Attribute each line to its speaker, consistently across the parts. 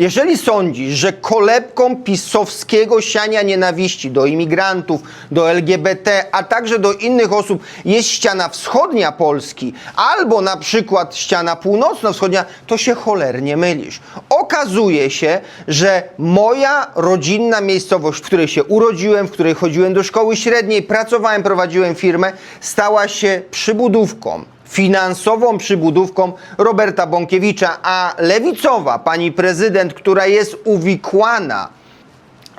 Speaker 1: Jeżeli sądzisz, że kolebką pisowskiego siania nienawiści do imigrantów, do LGBT, a także do innych osób jest ściana wschodnia Polski albo na przykład ściana północno-wschodnia, to się cholernie mylisz. Okazuje się, że moja rodzinna miejscowość, w której się urodziłem, w której chodziłem do szkoły średniej, pracowałem, prowadziłem firmę, stała się przybudówką finansową przybudówką Roberta Bąkiewicza, a lewicowa pani prezydent, która jest uwikłana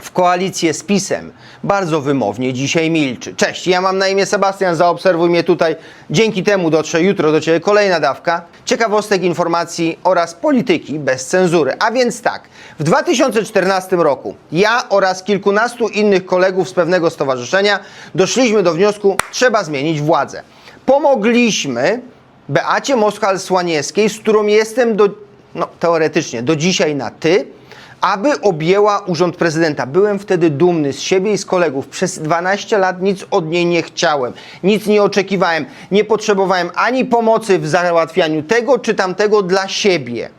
Speaker 1: w koalicję z PiSem, bardzo wymownie dzisiaj milczy. Cześć, ja mam na imię Sebastian, zaobserwuj mnie tutaj. Dzięki temu dotrze jutro do Ciebie kolejna dawka ciekawostek, informacji oraz polityki bez cenzury. A więc tak, w 2014 roku ja oraz kilkunastu innych kolegów z pewnego stowarzyszenia doszliśmy do wniosku, trzeba zmienić władzę. Pomogliśmy Beacie Moskal-Słaniewskiej, z którą jestem do, no, teoretycznie do dzisiaj na ty, aby objęła urząd prezydenta. Byłem wtedy dumny z siebie i z kolegów. Przez 12 lat nic od niej nie chciałem, nic nie oczekiwałem, nie potrzebowałem ani pomocy w załatwianiu tego czy tamtego dla siebie.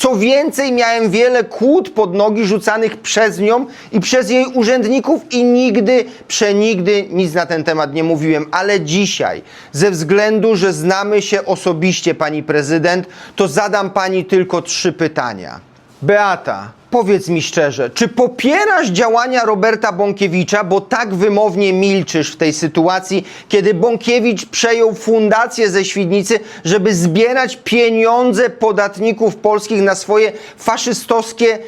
Speaker 1: Co więcej, miałem wiele kłód pod nogi rzucanych przez nią i przez jej urzędników i nigdy, przenigdy nic na ten temat nie mówiłem. Ale dzisiaj, ze względu, że znamy się osobiście, pani prezydent, to zadam pani tylko trzy pytania. Beata, powiedz mi szczerze, czy popierasz działania Roberta Bąkiewicza, bo tak wymownie milczysz w tej sytuacji, kiedy Bąkiewicz przejął fundację ze Świdnicy, żeby zbierać pieniądze podatników polskich na swoje faszystowskie,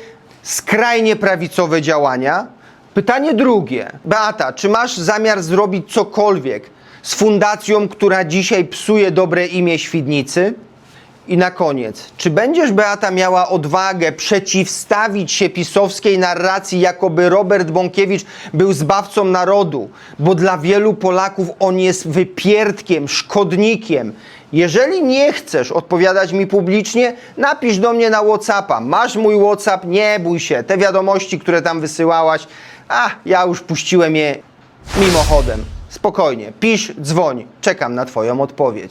Speaker 1: skrajnie prawicowe działania? Pytanie drugie. Beata, czy masz zamiar zrobić cokolwiek z fundacją, która dzisiaj psuje dobre imię Świdnicy? I na koniec, czy będziesz, Beata, miała odwagę przeciwstawić się pisowskiej narracji, jakoby Robert Bąkiewicz był zbawcą narodu, bo dla wielu Polaków on jest wypierdkiem, szkodnikiem. Jeżeli nie chcesz odpowiadać mi publicznie, napisz do mnie na Whatsappa. Masz mój Whatsapp, nie bój się. Te wiadomości, które tam wysyłałaś, a ja już puściłem je mimochodem. Spokojnie, pisz, dzwoń, czekam na Twoją odpowiedź.